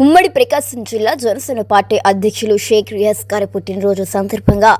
ఉమ్మడి ప్రకాశం జిల్లా జనసేన పార్టీ అధ్యక్షులు షేక్ రియాజ్ గారి పుట్టినరోజు సందర్భంగా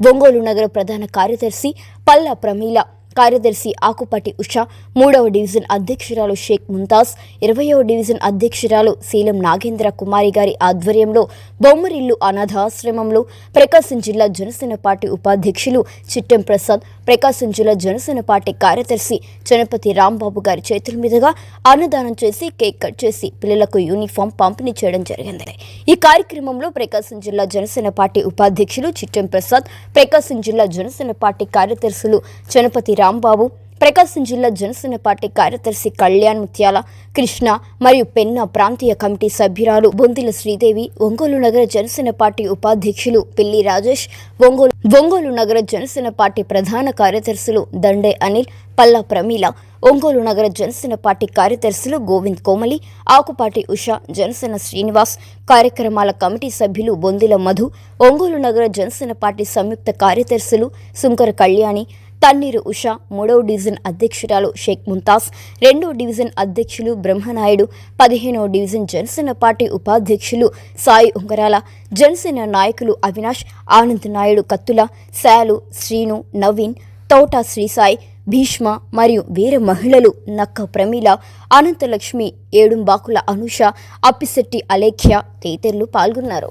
ఒంగోలు నగర ప్రధాన కార్యదర్శి పల్లా ప్రమీల కార్యదర్శి ఆకుపాటి ఉష మూడవ డివిజన్ అధ్యక్షురాలు షేక్ ముంతాజ్ ఇరవయవ డివిజన్ అధ్యక్షురాలు శీలం నాగేంద్ర కుమారి గారి ఆధ్వర్యంలో బొమ్మరిల్లు అనాథాశ్రమంలో ప్రకాశం జిల్లా జనసేన పార్టీ ఉపాధ్యక్షులు చిట్టెం ప్రసాద్ ప్రకాశం జిల్లా జనసేన పార్టీ కార్యదర్శి చనపతి రాంబాబు గారి చేతుల మీదుగా అన్నదానం చేసి కేక్ కట్ చేసి పిల్లలకు యూనిఫామ్ పంపిణీ చేయడం జరిగింది. ఈ కార్యక్రమంలో ప్రకాశం జిల్లా జనసేన పార్టీ ఉపాధ్యక్షులు చిట్టెం ప్రసాద్ ప్రకాశం జిల్లా జనసేన పార్టీ కార్యదర్శులు చనపతి రాంబాబు ప్రకాశం జిల్లా జనసేన పార్టీ కార్యదర్శి కళ్యాణ్ ముత్యాల కృష్ణ మరియు పెన్నా ప్రాంతీయ కమిటీ సభ్యురాలు బొందిల శ్రీదేవి ఒంగోలు నగర జనసేన పార్టీ ఉపాధ్యక్షులు పిల్లి రాజేష్ ఒంగోలు ఒంగోలు నగర జనసేన పార్టీ ప్రధాన కార్యదర్శులు దండే అనిల్ పల్లా ప్రమీల ఒంగోలు నగర జనసేన పార్టీ కార్యదర్శులు గోవింద్ కోమలి ఆకుపాటి ఉష జనసేన శ్రీనివాస్ కార్యక్రమాల కమిటీ సభ్యులు బొందిల మధు ఒంగోలు నగర జనసేన పార్టీ సంయుక్త కార్యదర్శులు సుంకర కళ్యాణి తన్నీరు ఉష మూడవ డివిజన్ అధ్యక్షురాలు షేక్ ముంతాజ్ రెండో డివిజన్ అధ్యక్షులు బ్రహ్మనాయుడు పదిహేనవ డివిజన్ జనసేన పార్టీ ఉపాధ్యక్షులు సాయి ఉంగరాల జనసేన నాయకులు అవినాష్ ఆనంద్ నాయుడు కత్తుల శాలు శ్రీను నవీన్ తోట శ్రీసాయి భీష్మ మరియు వీర మహిళలు నక్క ప్రమీల అనంతలక్ష్మి ఏడుంబాకుల అనుష అప్పిశెట్టి అలేఖ్య తదితరులు పాల్గొన్నారు.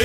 ఏ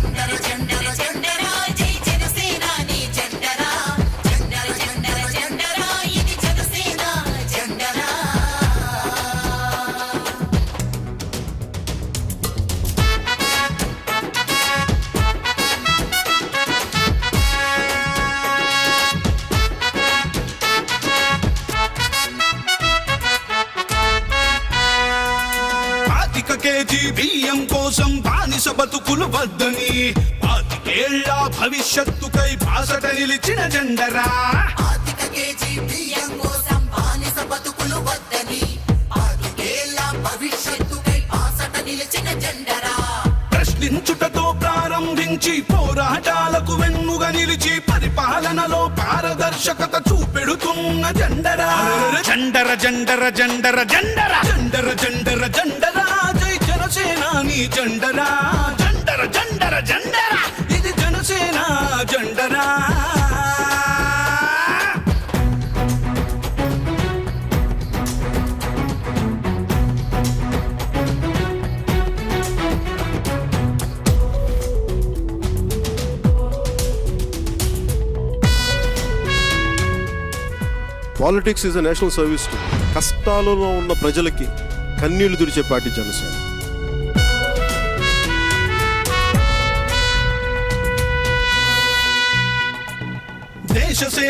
పాతిక కేజీ బియ్యం కోసం బానిస బతుకులు వద్దని పాతికేళ్ళ భవిష్యత్తుకై బాసట నిలిచిన జెండరా. ఆర్థిక కేజీ బియ్యం కోసం బానిస బతుకులు వద్దని ఆరుగేళ్ళ భవిష్యత్తుకై ఆసట నిలిచిన జెండరా. ప్రశ్నించుటతో ప్రారంభించి పోరాటాలకు వెన్నుగా నిలిచి పరిపాలనలో పారదర్శకత చూపెడుతున్న జెండరా. జెండర జెండర జెండర జెండర. జెండర జెండర జెండర. జెండరా? జెండర జెండర జెండర? ఇది Janasena జెండరా? Politics is a national service కష్టాలలో ఉన్న ప్రజలకి కన్నీళ్ళు తుడిచే పార్టీ జనసేన.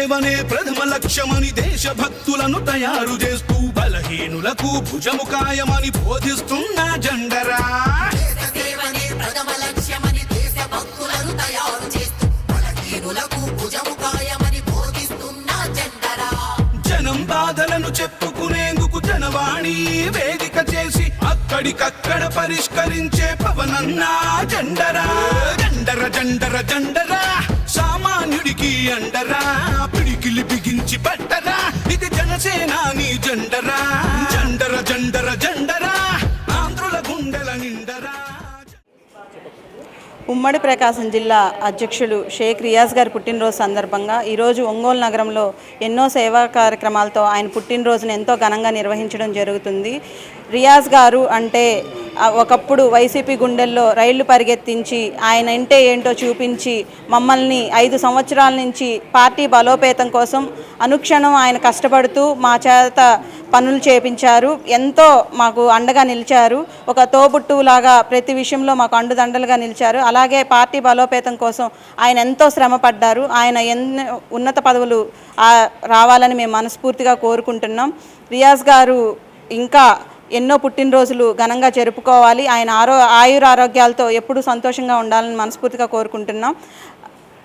సేవనే ప్రథమ లక్ష్యమని దేశభక్తులను తయారు చేస్తూ బలహీనులకు భుజము కాయమని బోధిస్తున్న జెండరా. జనం బాధలను చెప్పుకునేందుకు జనవాణి వేదిక చేసి అక్కడికక్కడ పరిష్కరించే పవనన్నా జెండరా. జెండర జెండర జెండరా. సామాన్యుడికి అండరా పిడికిలి బిగించి పట్టరా. ఇది జనసేనాని జెండరా. జెండర జెండర జెండరా. ఆంధ్రుల గుండెల నిండరా. ఉమ్మడి ప్రకాశం జిల్లా అధ్యక్షులు షేక్ రియాజ్ గారి పుట్టినరోజు సందర్భంగా ఈరోజు ఒంగోలు నగరంలో ఎన్నో సేవా కార్యక్రమాలతో ఆయన పుట్టినరోజును ఎంతో ఘనంగా నిర్వహించడం జరుగుతుంది. రియాజ్ గారు అంటే ఒకప్పుడు వైసీపీ గుండెల్లో రైళ్ళు పరిగెత్తించి ఆయన అంటే ఏంటో చూపించి మమ్మల్ని ఐదు సంవత్సరాల నుంచి పార్టీ బలోపేతం కోసం అనుక్షణం ఆయన కష్టపడుతూ మా చేత పనులు చేపించారు. ఎంతో మాకు అండగా నిలిచారు. ఒక తోబుట్టులాగా ప్రతి విషయంలో మాకు అండుదండలుగా నిలిచారు. అలాగే పార్టీ బలోపేతం కోసం ఆయన ఎంతో శ్రమ పడ్డారు ఆయన ఎన్నో ఉన్నత పదవులు రావాలని మేము మనస్ఫూర్తిగా కోరుకుంటున్నాం. రియాజ్ గారు ఇంకా ఎన్నో పుట్టినరోజులు ఘనంగా జరుపుకోవాలి. ఆయన ఆరో ఆయుర ఆరోగ్యాలతో ఎప్పుడూ సంతోషంగా ఉండాలని మనస్ఫూర్తిగా కోరుకుంటున్నాం.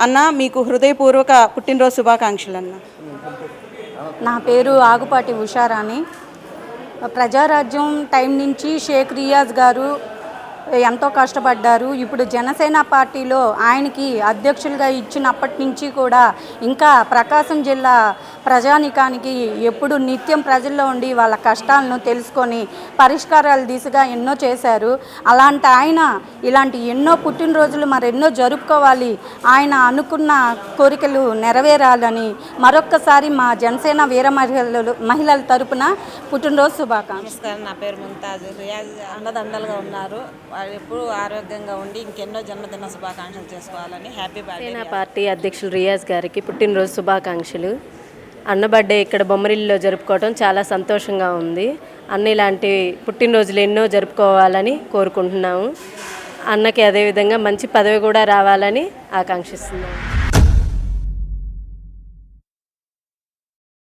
అన్న మీకు హృదయపూర్వక పుట్టినరోజు శుభాకాంక్షలు అన్న. నా పేరు ఆగుపాటి ఉషారాణి. ప్రజారాజ్యం టైం నుంచి షేక్ రియాజ్ గారు ఎంతో కష్టపడ్డారు. ఇప్పుడు జనసేన పార్టీలో ఆయనకి అధ్యక్షులుగా ఇచ్చినప్పటి నుంచి కూడా ఇంకా ప్రకాశం జిల్లా ప్రజానికానికి ఎప్పుడు నిత్యం ప్రజల్లో ఉండి వాళ్ళ కష్టాలను తెలుసుకొని పరిష్కారాల దిశగా ఎన్నో చేశారు. అలాంటి ఆయన ఇలాంటి ఎన్నో పుట్టినరోజులు మరెన్నో జరుపుకోవాలి. ఆయన అనుకున్న కోరికలు నెరవేరాలని మరొక్కసారి మా జనసేన వీర మహిళలు మహిళల తరపున పుట్టినరోజు శుభాకాంక్షలు. నా పేరు ముంతాజ్. రియాజ్ అండదండలుగా ఉన్నారు. వాళ్ళు ఆరోగ్యంగా ఉండి ఇంకెన్నో జన్మదిన శుభాకాంక్షలు చేసుకోవాలని హ్యాపీ బర్త్డే నా పార్టీ అధ్యక్షులు రియాజ్ గారికి పుట్టినరోజు శుభాకాంక్షలు. అన్న బర్త్డే ఇక్కడ బొమ్మరిల్లులో జరుపుకోవడం చాలా సంతోషంగా ఉంది. అన్న ఇలాంటి పుట్టినరోజులు ఎన్నో జరుపుకోవాలని కోరుకుంటున్నాము. అన్నకి అదేవిధంగా మంచి పదవి కూడా రావాలని ఆకాంక్షిస్తున్నాము.